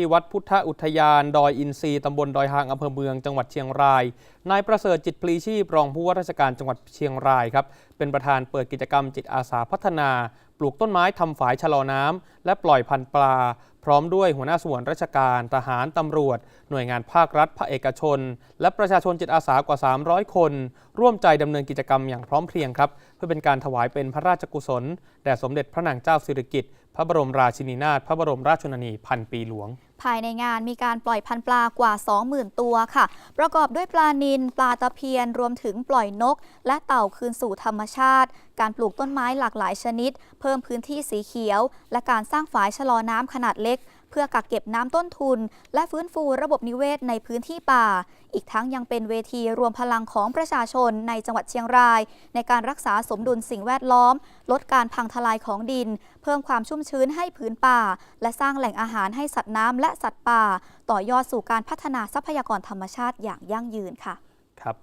ที่วัดพุทธอุทยานดอยอินทรีตำบลดอยหางอำเภอเมืองจังหวัดเชียงราย นายประเสริฐจิตปลีชีพรองผู้ว่าราชการจังหวัดเชียงรายครับ เป็นประธานเปิดกิจกรรมจิตอาสาพัฒนา ปลูกต้นไม้ทำฝายชะลอน้ำและปล่อยพันธุ์ปลา พร้อมด้วยหัวหน้าส่วนราชการ ทหารตำรวจ หน่วยงานภาครัฐภาคเอกชน และประชาชนจิตอาสากว่า 300 คน ร่วมใจดำเนินกิจกรรมอย่างพร้อมเพรียงครับ เพื่อเป็นการถวายเป็นพระราชกุศลแด่สมเด็จพระนางเจ้าสิริกิติ์พระบรมราชินีนาถพระบรมราชชนนีพันปีหลวง ภายในงานมีการปล่อยพันธุ์ปลากว่า 20,000 ตัวค่ะ ประกอบด้วยปลานิลปลาตะเพียนรวมถึงปล่อยนก และเต่าคืนสู่ธรรมชาติ การปลูกต้นไม้หลากหลายชนิด เพิ่มพื้นที่สีเขียว และการสร้างฝายชะลอน้ำขนาดเล็ก พื่อกักเก็บน้ำต้นทุน และฟื้นฟูระบบนิเวศในพื้นที่ป่า อีกทั้งยังเป็นเวทีรวมพลังของประชาชนในจังหวัดเชียงราย ในการรักษาสมดุลสิ่งแวดล้อม ลดการพังทลายของดิน เพิ่มความชุ่มชื้นให้พื้นป่า และสร้างแหล่งอาหารให้สัตว์น้ำและสัตว์ป่า ต่อยอดสู่การพัฒนาทรัพยากรธรรมชาติอย่างยั่งยืนค่ะ ครับ